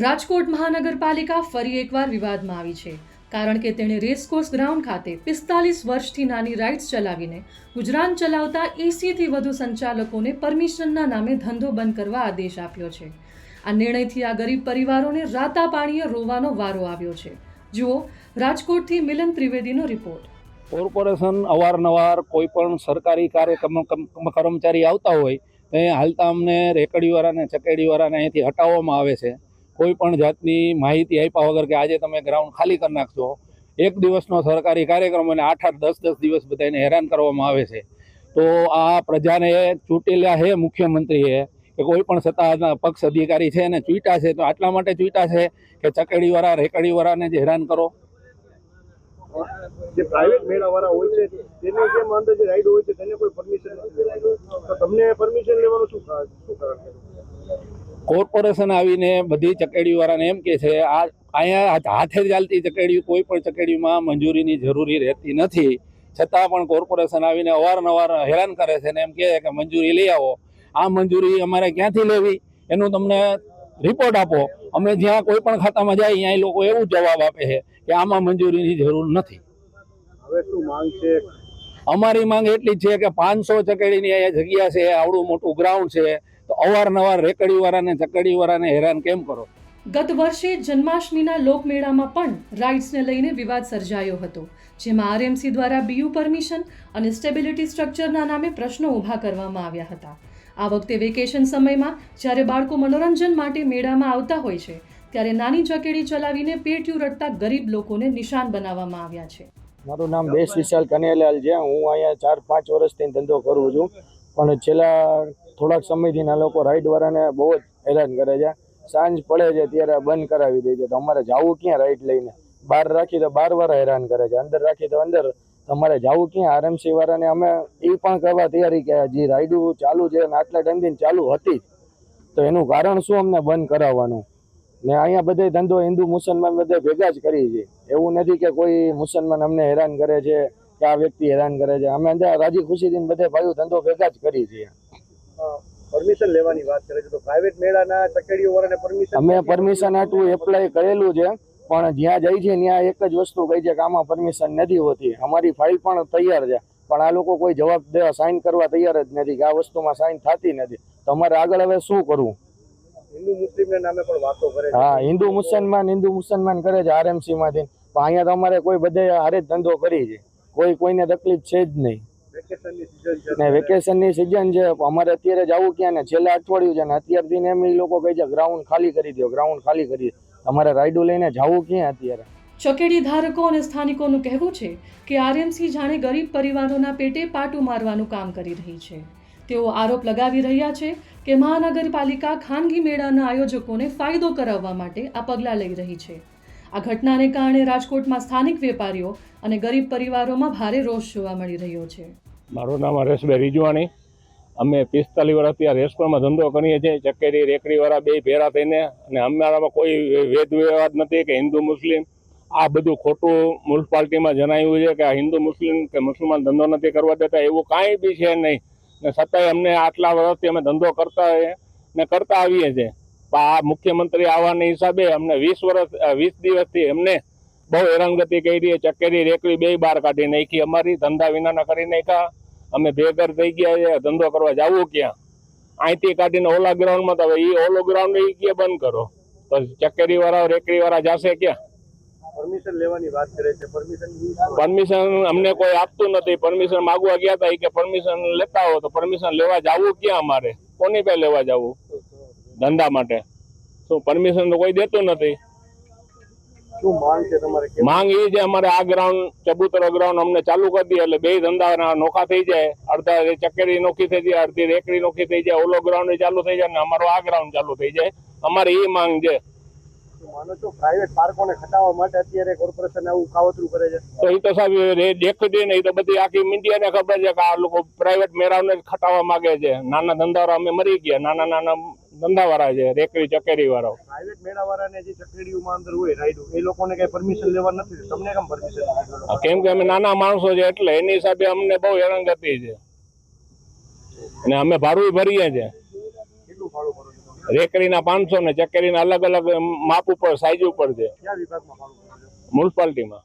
રાજકોટ મહાનગરપાલિકા ફરી એકવાર વિવાદમાં આવી છે. કારણ કે તેણે રેસકોર્સ ગ્રાઉન્ડ ખાતે પિસ્તાલીસ વર્ષથી નાની રાઇડ્સ ચલાવીને ગુજરાન ચલાવતા એસીથી વધુ સંચાલકોને પરમિશનના નામે ધંધો બંધ કરવા આદેશ આપ્યો છે. આ નિર્ણયથી આ ગરીબ પરિવારોને રાતા પાણીએ રોવાનો વારો આવ્યો છે. જુઓ, રાજકોટથી મિલન ત્રિવેદીનો રિપોર્ટ કોર્પોરેશન અવારનવાર કોઈ પણ સરકારી કાર્યક્રમ કર્મચારી આવતા હોય, તો એ હાલતા અમને રેકડીવાળાને, ચકેડીવાળાને અહીંથી હટાવવામાં આવે છે. કોઈ પણ જાતની માહિતી આપ્યા વગર કે આજે તમે ગ્રાઉન્ડ ખાલી કરી નાખશો, એક દિવસનો સરકારી કાર્યક્રમ અને આઠ આઠ દસ દસ દિવસ બધાને હેરાન કરવામાં આવે છે. તો આ પ્રજાને ચૂંટેલા હે મુખ્યમંત્રીએ કે કોઈ પણ સત્તાના પક્ષ અધિકારી છે અને ચૂંટા છે, તો આટલા માટે ચૂંટા છે કે ચકડીવાળા, રેકડીવાળાને જ હેરાન કરો? જે પ્રાઇવેટ કોર્પોરેશન આવીને બધી ચકેડીવાળાને એમ કે છે આ અહીંયા હાથે ચાલતી ચકેડી કોઈ પણ ચકેડીમાં મંજૂરીની જરૂરી રહેતી નથી. છતાં પણ કોર્પોરેશન આવીને અવારનવાર હેરાન કરે છે ને એમ કહે કે મંજૂરી લઈ આવો. આ મંજૂરી અમારે ક્યાંથી લેવી? એનું તમને રિપોર્ટ આપો. અમે જ્યાં કોઈ પણ ખાતામાં જાય ત્યાં એ લોકો એવું જવાબ આપે છે કે આમાં મંજૂરીની જરૂર નથી. હવે શું માંગ છે? અમારી માંગ એટલી જ છે કે પાંચસો ચકેડીની અહીંયા જગ્યા છે આવડું મોટું ગ્રાઉન્ડ છે. તો અવારનવાર રેકડીવાળાને ચકેડીવાળાને હેરાન કેમ કરો? ગત વર્ષે જન્માષ્ટમીના લોકમેળામાં પણ રાઇડ્સને લઈને વિવાદ સર્જાયો હતો જેમાં આરએમસી દ્વારા બીયુ પરમિશન અને સ્ટેબિલિટી સ્ટ્રક્ચરના નામે પ્રશ્નો ઊભા કરવામાં આવ્યા હતા. આ વખતે વેકેશન સમયમાં જ્યારે બાળકો મનોરંજન માટે મેળામાં આવતા હોય છે ત્યારે નાની ચકેડી ચલાવીને પેટ્યું રટતા ગરીબ લોકોને નિશાન બનાવવામાં આવ્યા છે. મારું નામ દેશ વિશાલ કનેલાલ છે. હું અહીંયા ચાર પાંચ વર્ષથી ધંધો કરું છું. પણ છેલ્લા થોડાક સમયથી આ લોકો રાઈડવાળાને બહુ જ હેરાન કરે છે. સાંજ પડે છે ત્યારે બંધ કરાવી દે છે. તો અમારે જવું ક્યાં રાઈડ લઈને? બહાર રાખી તો બાર વાર હેરાન કરે છે. અંદર રાખી તો અંદર. તમારે જવું ક્યાં? આરએમસી વાળાને અમે એ પણ કરવા તૈયારી કે જે રાઈડું ચાલુ છે અને આટલા ટાઈમથી ચાલુ હતી. તો એનું કારણ શું અમને બંધ કરાવવાનું? ને અહીંયા બધે ધંધો હિન્દુ મુસલમાન બધે ભેગા જ કરી છે. એવું નથી કે કોઈ મુસલમાન અમને હેરાન કરે છે કે આ વ્યક્તિ હેરાન કરે છે. અમે અંદર રાજી ખુશીથી બધે ભાઈઓ ધંધો ભેગા જ કરી છીએ પરમિશન લેવાની વાત કરે છે. તો પ્રાઇવેટ મેળાના ચકેડીઓ વાળાને પરમિશન અમે પરમિશન આટલું એપ્લાય કરેલું છે પણ જ્યાં જાય છે ત્યાં એક જ વસ્તુ કહી છે કે આમાં પરમિશન નથી હોતી. અમારી ફાઇલ પણ તૈયાર છે પણ આ લોકો કોઈ જવાબ દેવા સાઇન કરવા તૈયાર જ નથી કે આ વસ્તુમાં સાઇન થતી નથી. તમારે આગળ હવે શું કરવું? હિન્દુ મુસ્લિમ નામે પણ વાતો કરે હા હિન્દુ મુસલમાન હિન્દુ મુસલમાન કરે છે આરએમસી માંથી. પણ અહીંયા તો અમારે કોઈ બધે હારે જ ધંધો કરી છે. કોઈ કોઈને તકલીફ છે જ નહીં. ને વેકેશનની સિઝન છે અમારે અત્યારે જવું ક્યાં ને છેલ્લા અઠવાડિયું છે ને અત્યારથી એમ એ લોકો કહે છે ગ્રાઉન્ડ ખાલી કરી દો ગ્રાઉન્ડ ખાલી કરી દો અમારે રાઈડો લઈને જવું ક્યાં અત્યારે? ચકેડી ધારકો અને સ્થાનિકોનું કહેવું છે કે આરએમસી જાણે ગરીબ પરિવારોના પેટે પાટું મારવાનું કામ કરી રહી છે. તેઓ આરોપ લગાવી રહ્યા છે કે મહાનગરપાલિકા ખાનગી મેળાના આયોજકોને ફાયદો કરાવવા માટે આ પગલાં લઈ રહી છે. આ ઘટનાને કારણે રાજકોટમાં સ્થાનિક વેપારીઓ અને ગરીબ પરિવારોમાં ભારે રોષ જોવા મળી રહ્યો છે. મારું નામ હરેશભાઈ રીજવાણી અમે પિસ્તાલીસ વર્ષથી આ રેસ્ટોરન્ટમાં ધંધો કરીએ છીએ. ચકેરી, રેકડીવાળા બે ભેરા થઈને અને અમારામાં કોઈ વેદ વિવાદ નથી કે હિન્દુ, મુસ્લિમ. આ બધું ખોટું મ્યુનિસિપાલિટીમાં જણાવ્યું છે કે આ હિન્દુ, મુસ્લિમ કે મુસલમાન ધંધો નથી કરવા દેતા. એવું કાંઈ બી છે નહીં. ને છતાંય અમને આટલા વર્ષથી અમે ધંધો કરતા હોઈએ ને કરતા આવીએ છીએ. પણ આ મુખ્યમંત્રી આવવાના હિસાબે અમને વીસ વર્ષ વીસ દિવસથી એમને બહુ હેરાનગતિ કરી ચકેરી, રેકડી બે બહાર કાઢી નાખી. અમારી ધંધા વિનાના કરી નાખ્યા. અમે ભેગર થઈ ગયા છે ધંધો કરવા જવું ક્યાં? અહીંથી કાઢીને ઓલા ગ્રાઉન્ડમાં તો એ ઓલો ગ્રાઉન્ડ એ કે બંધ કરો? તો ચકેરી વાળા રેકડી વાળા જશે ક્યાં? પરમિશન લેવાની વાત કરે છે. પરમિશન પરમિશન અમને કોઈ આપતું નથી. પરમિશન માગવા ગયા હતા કે પરમિશન લેતા હો તો પરમિશન લેવા જવું ક્યાં અમારે? કોની પાસે લેવા જવું? ધંધા માટે. શું પરમિશન તો કોઈ દેતું નથી? માંગ છે તમારે માંગ એ છે અમારે આ ગ્રાઉન્ડ ચબુતરા ગ્રાઉન્ડ અમને ચાલુ કરી દે એટલે બે ધંધા નોખા થઈ જાય. અડધા ચકેરી નોખી થઈ જાય અડધી રેકડી નોખી થઈ જાય ઓલો ગ્રાઉન્ડ ચાલુ થઈ જાય ને અમારો આ ગ્રાઉન્ડ ચાલુ થઈ જાય. અમારે એ માંગ છે. માનો છો પ્રાઇવેટ પાર્કોને ખટાવવા માટે અત્યારે કોર્પોરેશન આવું કાવતરું કરે છે? તો એ તો સાહેબ દેખતી ને એ તો બધી આખી મીડિયાને ખબર છે કે આ લોકો પ્રાઇવેટ જ ખટાવવા માંગે છે. નાના ધંધાવાળા અમે મરી ગયા નાના નાના ધંધાવાળા છે રેકડી ચકેરી વાળા પ્રાઇવેટ મેળાવાળાને જે ચકડીઓમાં અંદર હોય રાઈડો એ લોકોને કઈ પરમિશન લેવા નથી તમને કેમ પરમિશન કેમ કે અમે નાના માણસો છે એટલે એની હિસાબે અમને બહુ હેરાનગતિ છે. અને અમે ભાડું ભરીએ છીએ કેટલું ભાડું ભરો છો તમે? પાંચસો ને ચકેરીના અલગ અલગ માપ ઉપર સાઈઝ ઉપર છે. કયા વિભાગમાં મ્યુનિસિપાલિટીમાં